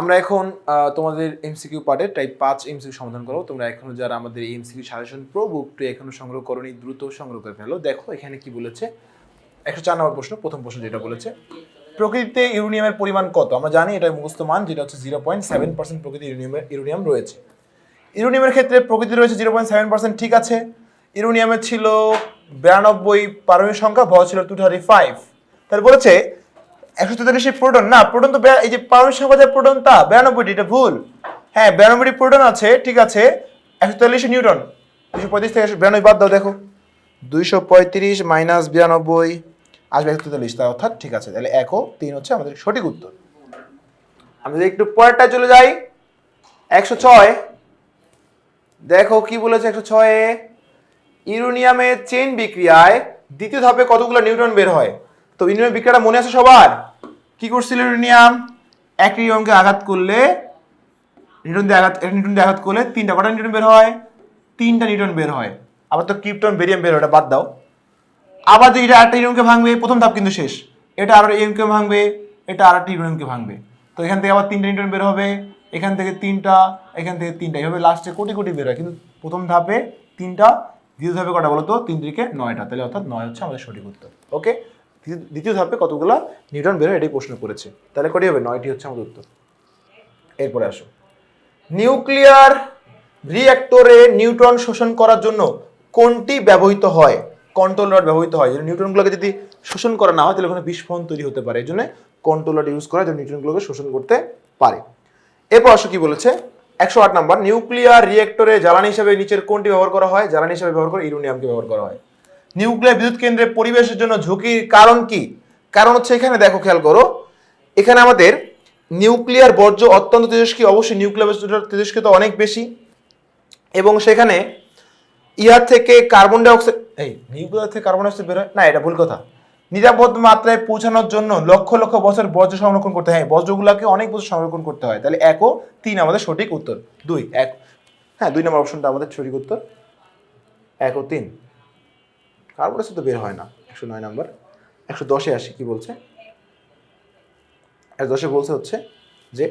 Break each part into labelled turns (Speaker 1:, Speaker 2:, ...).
Speaker 1: আমরা এখন তোমাদের এমসিকিউ পার্টে টাইপ পাঁচ এমসিকিউ সমাধান করো তোমরা এখনও যারা আমাদের এমসিকিউ সাজেশন প্রো বুকটি এখনও সংগ্রহ করোনি, দ্রুত সংগ্রহ করে ফেলো। দেখো এখানে কি বলেছে। একশো চার নম্বর প্রশ্ন, প্রথম প্রশ্ন যেটা বলেছে, প্রকৃতিতে ইউরেনিয়ামের পরিমাণ কত? আমরা জানি এটা মুখস্থ মান, যেটা হচ্ছে জিরো পয়েন্ট সেভেন পার্সেন্ট প্রকৃতি ইউরেনিয়ামের, ইউরেনিয়াম রয়েছে। ইউরেনিয়ামের ক্ষেত্রে প্রকৃতি রয়েছে জিরো পয়েন্ট সেভেন পার্সেন্ট ঠিক আছে। ইউরেনিয়ামের ছিল বিরানব্বই পারমাণবিক সংখ্যা, ভর ছিল টু থার্টি ফাইভ তাহলে বলেছে একশো তেতাল্লিশ প্রোটন না প্রোটন তো এই যে পারমাণবিক সংখ্যা যে প্রোটন তা বিরানব্বইটি এটা ভুল। হ্যাঁ বিরানব্বইটি প্রোটন আছে, ঠিক আছে, একশো তেতাল্লিশ নিউটন। দুশো পঁয়ত্রিশ থেকে একশো বিরানব্বই বাদ দাও, দেখো। দুইশো পঁয়ত্রিশ মাইনাস বিরানব্বই, আসবে একশো তেতাল্লিশ, তা অর্থাৎ ঠিক আছে, তাহলে একও তিন হচ্ছে আমাদের সঠিক উত্তর। আমরা যদি একটু পরেরটা চলে যাই, একশো ছয়। দেখো কি বলেছে একশো ছয়ে ইউরেনিয়ামের চেইন বিক্রিয়ায় দ্বিতীয় ধাপে কতগুলো নিউটন বের হয়? তো ইউরেনিয়াম বিক্রিয়াটা মনে আছে সবার? কি করছিল ইউরেনিয়াম? এক নিউটনকে আঘাত করলে, নিউটন দিয়ে আঘাত নিউটন দিয়ে আঘাত করলে তিনটা, কটা নিউটন বের হয়? তিনটা নিউটন বের হয়। আবার তো ক্রিপ্টন বেরিয়াম বের হয় ওটা বাদ দাও। আবার যদি এটা আরেকটা ইউনিয়নকে ভাঙবে, প্রথম ধাপ কিন্তু শেষ। এটা আরও ইউনিয়নকে ভাঙবে, এটা আর একটা ইউনিয়নকে ভাঙবে। তো এখান থেকে আবার তিনটা নিউটন বের হবে, এখান থেকে তিনটা, এখান থেকে তিনটা। এইভাবে লাস্টে কোটি কোটি বের হয়, কিন্তু প্রথম ধাপে তিনটা, দ্বিতীয় ধাপে কটা বলো তো তিন দিকে নয়টা। তাহলে অর্থাৎ নয় হচ্ছে আমাদের সঠিক উত্তর। ওকে দ্বিতীয় ধাপে কতগুলো নিউটন বের হয় এটাই প্রশ্ন করেছে। তাহলে কটি হবে? নয়টি হচ্ছে আমাদের উত্তর। এরপরে আসো। নিউক্লিয়ার রিঅ্যাক্টরে নিউট্রন শোষণ করার জন্য কোনটি ব্যবহৃত হয়? কন্ট্রোলার ব্যবহৃত হয়। যদি নিউট্রনগুলোকে যদি শোষণ করা না হয়, তাহলে ওখানে বিস্ফোরণ তৈরি হতে পারে। এই জন্য কন্ট্রোলার ইউজ করা যেন নিউট্রনগুলোকে শোষণ করতে পারে। এরপর আসো কি বলেছে? একশো আট নাম্বার, নিউক্লিয়ার রিঅ্যাক্টরে জ্বালানি হিসেবে নিচের কোনটি ব্যবহার করা হয়? জ্বালানি হিসাবে ব্যবহার করে ইউরেনিয়ামকে ব্যবহার করা হয়। নিউক্লিয়ার বিদ্যুৎ কেন্দ্রে পরিবেশের জন্য ঝুঁকির কারণ কি? কারণ হচ্ছে এখানে দেখো, খেয়াল করো, এখানে আমাদের নিউক্লিয়ার বর্জ্য অত্যন্ত তেজস্ক্রিয়, অবশ্যই নিউক্লিয়ার তেজস্ক্রিয়তা অনেক বেশি। এবং সেখানে ইহার থেকে কার্বন ডাইঅক্সাইড, এই নিউক্লিয়ার থেকে কার্বন ডাইঅক্সাইড বেরোয় না, এটা ভুল কথা। নিরাপদ মাত্রায় পৌঁছানোর জন্য লক্ষ লক্ষ বছর বর্জ্য সংরক্ষণ করতে হয়। বর্জ্যগুলোকে অনেক বছর সংরক্ষণ করতে হয়। তাহলে এক ও তিন আমাদের সঠিক উত্তর। দুই, এক হ্যাঁ দুই নম্বর অপশনটা আমাদের সঠিক উত্তর। এক ও তিন। কার্বন ডাইঅক্সাইড তো বের হয় না, একশো নয় নাম্বার, একশো দশে আসি, কি বলছে? একশো দশে বলছে হচ্ছে যে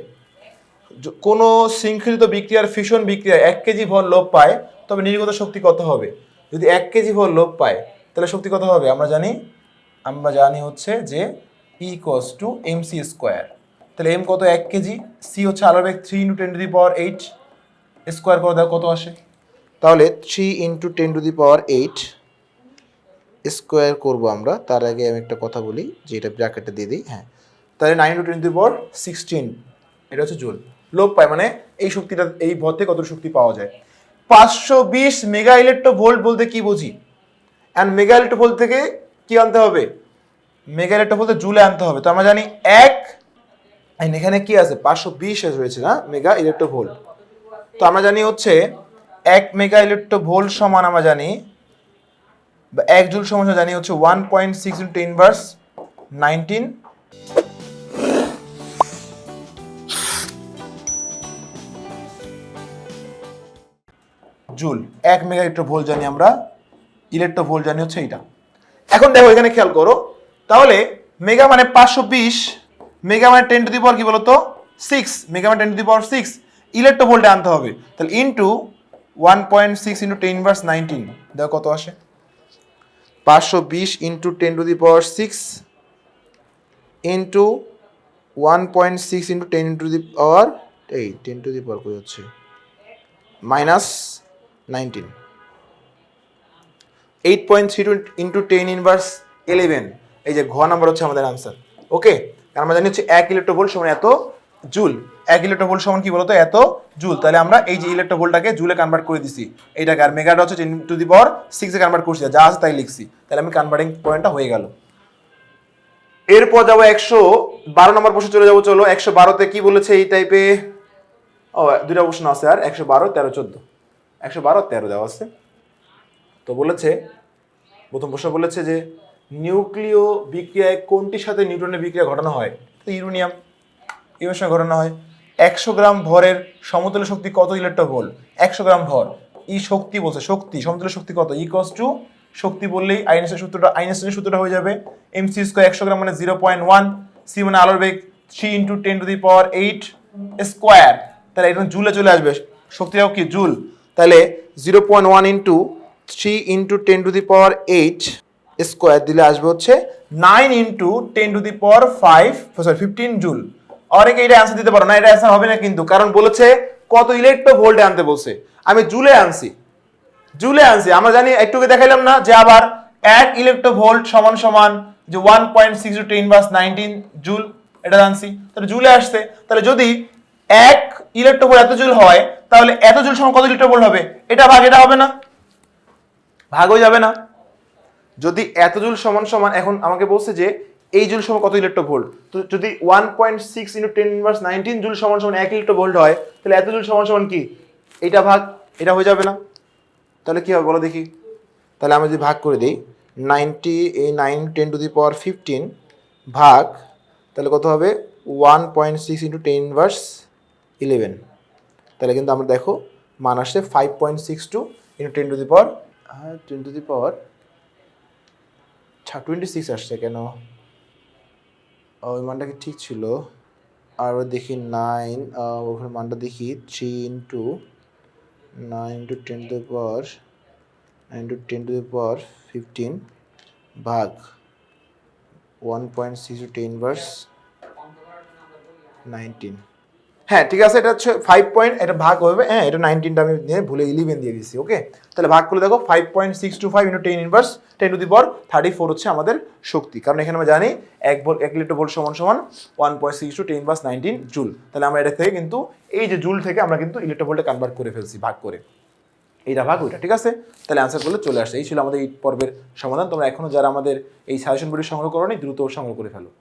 Speaker 1: কোনো শৃঙ্খলিত বিক্রিয়ার ফিশন বিক্রিয়া এক কেজি ভর লোপ পায়, তবে নির্গত শক্তি কত হবে? যদি এক কেজি ভর লোপ পায়, তাহলে শক্তি কত হবে? আমরা জানি আমরা জানি হচ্ছে যে E equals to M C square তাহলে এম কত? এক কেজি সি হচ্ছে আলোর বেগ three into ten to the power eight square করে দাও, কত আসে? তাহলে three into ten to the power eight square করব আমরা, তার আগে আমি একটা কথা বলি, যে এটা ব্র্যাকেটে দিয়ে দিই হ্যাঁ। তাহলে nine to twenty power sixteen এটা হচ্ছে জুল লোপ পায় মানে এই শক্তিটা, এই ভর থেকে কত শক্তি পাওয়া যায়? পাঁচশো বিশ মেগা ইলেকট্রো ভোল্ট বলতে কি বুঝি? অ্যান্ড মেগা ইলেকট্রো ভোল্ট থেকে কি আনতে হবে? মেগা ইলেকট্রো বলতে জুলে আনতে হবে। তো আমরা জানি এক এখানে কি আছে? পাঁচশো বিশ রয়েছে না? মেগা ইলেকট্রো ভোল্ট তো আমরা জানি হচ্ছে এক মেগা ইলেকট্রো ভোল্ট সমান আমরা জানি এক জুল সমান জানি হচ্ছে one point six into inverse nineteen joule, এক মেগা ইলেকট্রো ভোল্ট জানি আমরা ইলেকট্রো ভোল্ট জানি হচ্ছে এইটা। এখন দেখো এখানে খেয়াল করো, তাহলে মেগা মানে পাঁচশো বিশ মেগা মানে টেন টু দি পাওয়ার কি বলতো? সিক্স মেগা মানে ten to the power six electro ভোল্টে আনতে হবে। তাহলে into one point six into ten inverse nineteen দেখো কত আসে। পাঁচশো বিশ into ten to the power six into one point six into ten to the power এই টেন টু দি পাওয়ার কই হচ্ছে? Minus nineteen eight point three two into ten inverse eleven এই যে ঘ নাম্বার হচ্ছে আমাদের আনসার ওকে আমরা জানি হচ্ছে এক ইলেকট্রোভোল্ট সমান এত জুল। এক ইলেকট্রোভোল্ট সমান কি বলতো? এত জুল। তাহলে আমরা এই যে ইলেকট্রোভোল্টটাকে জুলে কনভার্ট করে দিছি। এইটাকে আর মেগাটা হচ্ছে টেন টু দি পাওয়ার সিক্সে কনভার্ট করছি। যা আছে তাই লিখছি। তাহলে আমি কনভার্টিং পয়েন্টটা হয়ে গেল। এরপর যাব একশো বারো নম্বর প্রশ্ন চলে যাব। চলো, একশো বারোতে কি বলেছে এই টাইপে ও দুটা প্রশ্ন আছে আর। একশো বারো, তেরো, চোদ্দ। একশো বারো, তেরো দেওয়া আছে। তো বলেছে, প্রথম প্রশ্ন বলেছে যে, নিউক্লিয় বিক্রিয়ায় কোনটির সাথে নিউটনের বিক্রিয়া ঘটানো হয়? ইউরেনিয়াম। এর ঘটানো হয়। একশো গ্রাম ভরের সমতুল্য শক্তি কত ইলেকট্রো ভোল্ট? একশো গ্রাম ভর। ই শক্তি বলছে, শক্তি। সমতুল্য শক্তি কত? ইকস টু শক্তি বললেই আইনস্টাইন সূত্রটা আইনস্টাইনের সূত্রটা হয়ে যাবে। এম সি স্কোয়ার একশো গ্রাম মানে জিরো পয়েন্ট ওয়ান সি মানে আলোর বেগ three into ten to the power eight square তাহলে এখানে জুলে চলে আসবে। শক্তিটাও কি? জুল। তাহলে zero point one into three into ten to the power eight square দিলে আসবে হচ্ছে nine into ten to the power five sorry fifteen joule. অনেকে এটা অ্যান্সার দিতে পারো না এটা অ্যান্সার হবে না কিন্তু, কারণ বলেছে কত ইলেকট্রো ভোল্টে আনতে বলছে। আমি জুলে আনছি জুলে আনছি। আমরা জানি, একটুকে দেখাইলাম না, যে আবার এক ইলেকট্রো ভোল্ট সমান সমান যে one point six to ten bus nineteen joule এটা জানছি তাহলে জুলে আসছে, তাহলে যদি এক ইলেকট্রো ভোল্ট এত জুল হয়, তাহলে এত জুল সমান কত ইলেকট্রো ভোল্ট হবে? এটা ভাগ, এটা হবে না। ভাগ হয়ে যাবে না। যদি এত জুল সমান সমান, এখন আমাকে বলছে যে এই জুল সমান কত ইলেকট্রো ভোল্ট তো যদি one point six into ten inverse nineteen joule সমান সমান এক ইলেকট্রো ভোল্ট হয়, তাহলে এত জুল সমান সমান কি? এটা ভাগ, এটা হয়ে যাবে না। তাহলে কী হবে বলো দেখি। তাহলে আমরা যদি ভাগ করে দিই নাইনটি এই nine ten to the power fifteen ভাগ, তাহলে কত হবে? One point six into ten inverse eleven তাহলে কিন্তু আমরা দেখো, মান আসছে five point six two into ten to the power হ্যাঁ ten to the power twenty six আসছে কেন? ওই মানটা কি ঠিক ছিল? আর দেখি নাইন ওখানে মানটা দেখি three into nine into ten to power nine to ten to power fifteen ভাগ one point six to ten verse nineteen হ্যাঁ ঠিক আছে, এটা হচ্ছে ফাইভ পয়েন্ট এটা ভাগ হবে হ্যাঁ এটা নাইনটিনটা আমি দিয়ে ভুলে ইলেভেন দিয়ে দিয়েছি ওকে তাহলে ভাগ করে দেখো five point six two five into ten inverse ten to the পর থার্টি ফোর হচ্ছে আমাদের শক্তি। কারণ এখানে আমরা জানি এক ভোল্ট, এক লিটার ভোল্ট সমান সমান one point six to ten inverse nineteen joule তাহলে আমরা এটা থেকে কিন্তু, এই যে জুল থেকে আমরা কিন্তু ইলেকট্রো ভোল্টে কনভার্ট করে ফেলছি, ভাগ করে। এইটা ভাগ ওইটা, ঠিক আছে? তাহলে অ্যান্সার করলে চলে আসছে এই ছিল আমাদের এই পর্বের সমাধান। তোমরা এখনও যারা আমাদের এই সাজেশন বডি সংগ্রহ করো দ্রুত সংগ্রহ করে ফেলো।